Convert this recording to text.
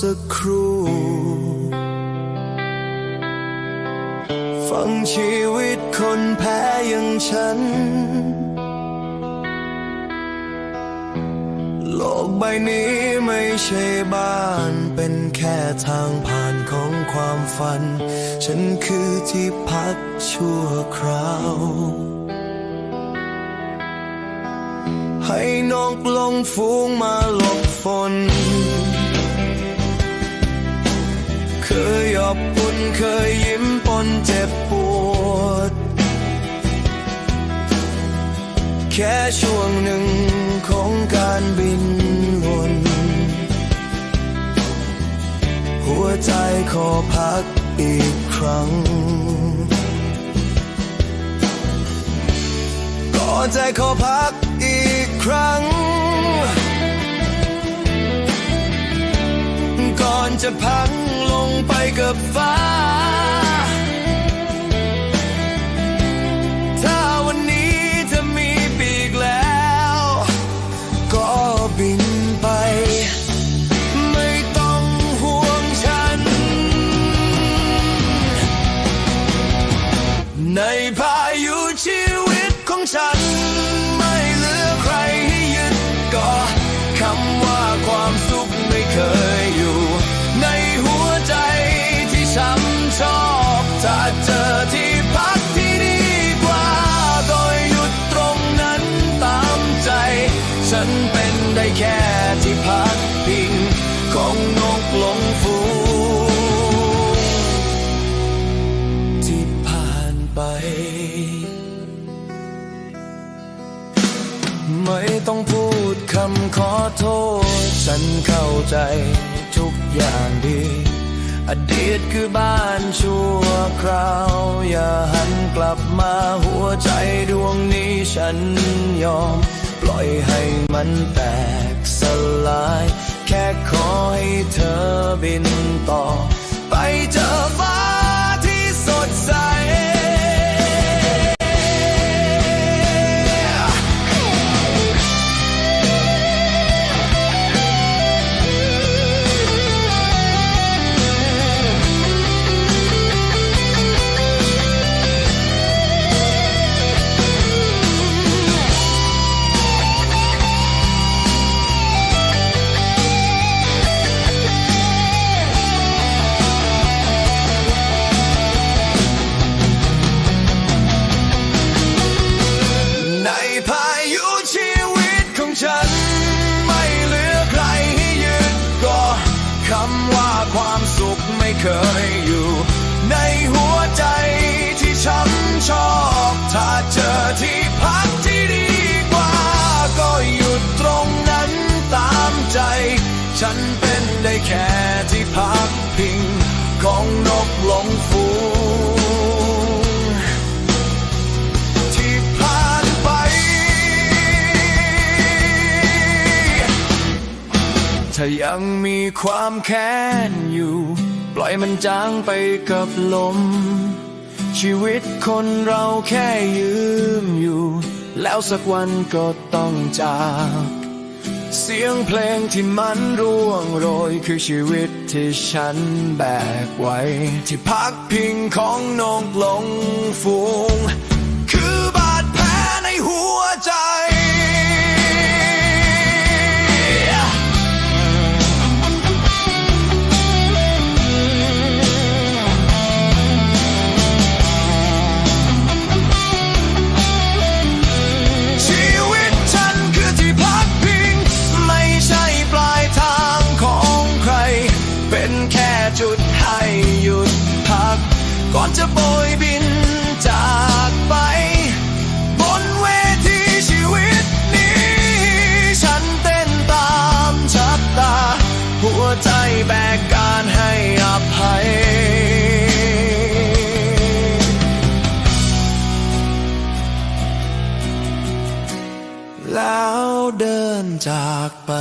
สักครู่ ฟังชีวิตคนแพ้อย่างฉัน โลกใบนี้ไม่ใช่บ้าน เป็นแค่ทางผ่านของความฝัน ฉันคือที่พักชั่วคราวให้นกลงฟูงมาหลบฝน อบปุ่นเคยยิ้มปนเจ็บปวด แค่ช่วงหนึ่งของการบินวนหัวใจขอพักอีกครั้ง ก็ใจขอพักอีกครั้ง ก่อนจะพัง ไปกับฟ้า ถ้าวันนี้เธอมีปีกแล้ว ก็บินไป ไม่ต้องห่วงฉัน ในพายุชีวิตของฉัน ถ้าเจอที่พักที่ดีกว่าก็หยุดตรงนั้นตามใจ ฉันเป็นได้แค่ที่พักพิงของนกลงฟูงที่ผ่านไป ไม่ต้องพูดคำขอโทษ ฉันเข้าใจทุกอย่างดี อดีตคือบ้านชั่วคราว อย่าหันกลับมาหัวใจดวงนี้ฉันยอม ปล่อยให้มันแตกสลาย แค่ขอให้เธอบินต่อ ไปเจอ เคยอยู่ ในหัวใจที่ช้ำชอบ ถ้าเจอที่พักที่ดีกว่า ก็หยุดตรงนั้นตามใจ ฉันเป็นได้แค่ที่พักพิง ของนกลงฟูงที่ผ่านไปถ้ายังมีความแค้นอยู่ ปล่อยมันจางไปกับลม ชีวิตคนเราแค่ยืมอยู่ แล้วสักวันก็ต้องจากเสียงเพลงที่มันร่วงโรยคือชีวิตที่ฉันแบกไว้ ที่พักพิงของนกลงฟูง คือบาดแผลในหัวใจ ก่อนจะโบยบินจากไป บนเวทีชีวิตนี้ ฉันเต้นตามชับตา หัวใจแบกการให้อภัย แล้วเดินจากไป